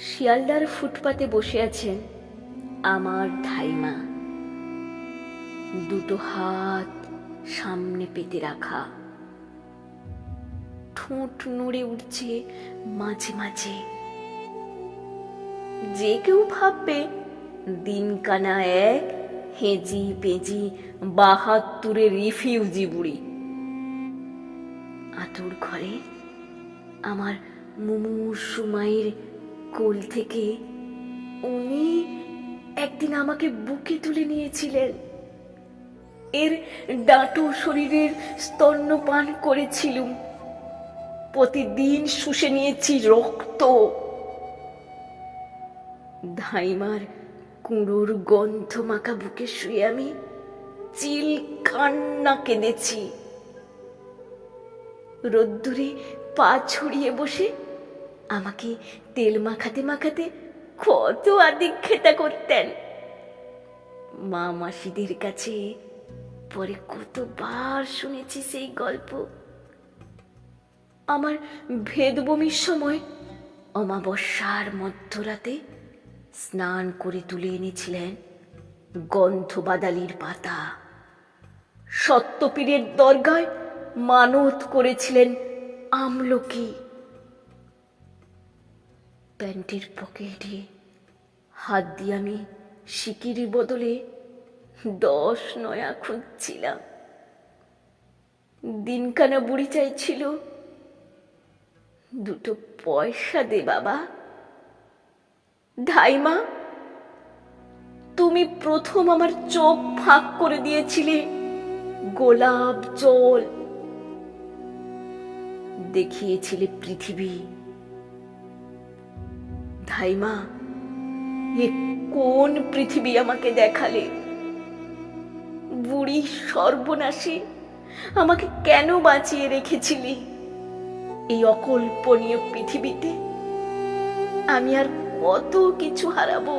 শিয়ালদার ফুটপাতে বসে আছেন আমার ধাইমা। দুটো হাত সামনে পেতে রাখা। ঠোঁট নড়ে উঠছে মাঝে মাঝে। যে কেউ ভাববে দিনকানা এক হেজি পেজি বাহাত্তরে রিফিউজি বুড়ি। আতুর ঘরে আমার মুমূর্ষু মায়ের কোল থেকে উনি একদিন আমাকে বুকে তুলে নিয়েছিলেন। এর ডাঁটো শরীরের স্তন্যপান করেছিলুম। প্রতিদিন শুষে নিয়েছি রক্ত। ধাইমার কুঁড়োর গন্ধ মাখা বুকে শুয়ে আমি চিল কান্না কেঁদেছি। রোদ্দুরে পা ছড়িয়ে বসে আমাকে তেল মাখাতে মাখাতে কত আদিক্ষেতা করতেন। মা মাসিদের কাছে পরে কতবার শুনেছি সেই গল্প। আমার ভেদবমির সময় অমাবস্যার মধ্যরাতে স্নান করে তুলে এনেছিলেন গন্ধবাদালির পাতা। সত্যপীরের দরগায় মানত করেছিলেন আমলকি। প্যান্টের পকেটে হাত দিয়ে আমি সিকিরির বদলে দশ নয়া খুঁজছিলাম। দিনকানা বুড়ি চাইছিল, দুটো পয়সা দে বাবা। ধাইমা তুমি প্রথম আমার চোখ ফাঁক করে দিয়েছিলে গোলাপ জল। দেখিয়েছিলে পৃথিবী ধাইমা এ কোন পৃথিবী আমাকে দেখালে? বুড়ি সর্বনাশী, আমাকে কেন বাঁচিয়ে রেখেছিলি? এই অকল্পনীয় পৃথিবীতে আমি আর কত কিছু হারাবো?